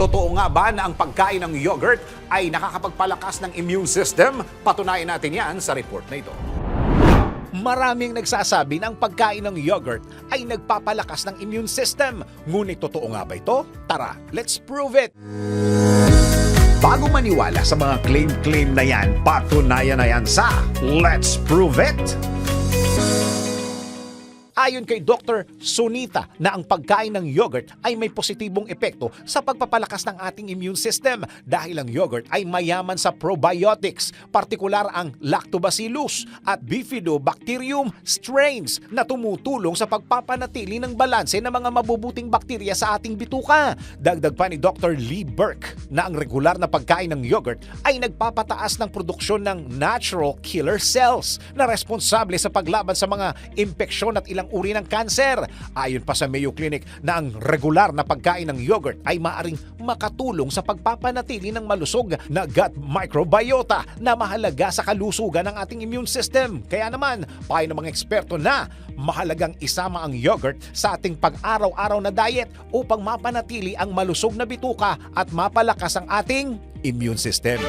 Totoo nga ba na ang pagkain ng yogurt ay nakakapagpalakas ng immune system? Patunayan natin yan sa report na ito. Maraming nagsasabi na ang pagkain ng yogurt ay nagpapalakas ng immune system. Ngunit totoo nga ba ito? Tara, let's prove it! Bago maniwala sa mga claim-claim na yan, patunayan na yan sa Let's Prove It! Ayon kay Dr. Sunita na ang pagkain ng yogurt ay may positibong epekto sa pagpapalakas ng ating immune system dahil ang yogurt ay mayaman sa probiotics, partikular ang Lactobacillus at Bifidobacterium strains na tumutulong sa pagpapanatili ng balanse ng mga mabubuting bakterya sa ating bituka. Dagdag pa ni Dr. Lee Burke na ang regular na pagkain ng yogurt ay nagpapataas ng produksyon ng natural killer cells na responsable sa paglaban sa mga impeksyon at ilang uri ng kanser. Ayon pa sa Mayo Clinic na ang regular na pagkain ng yogurt ay maaring makatulong sa pagpapanatili ng malusog na gut microbiota na mahalaga sa kalusugan ng ating immune system. Kaya naman, payo ng mga eksperto na mahalagang isama ang yogurt sa ating pag-araw-araw na diet upang mapanatili ang malusog na bituka at mapalakas ang ating immune system.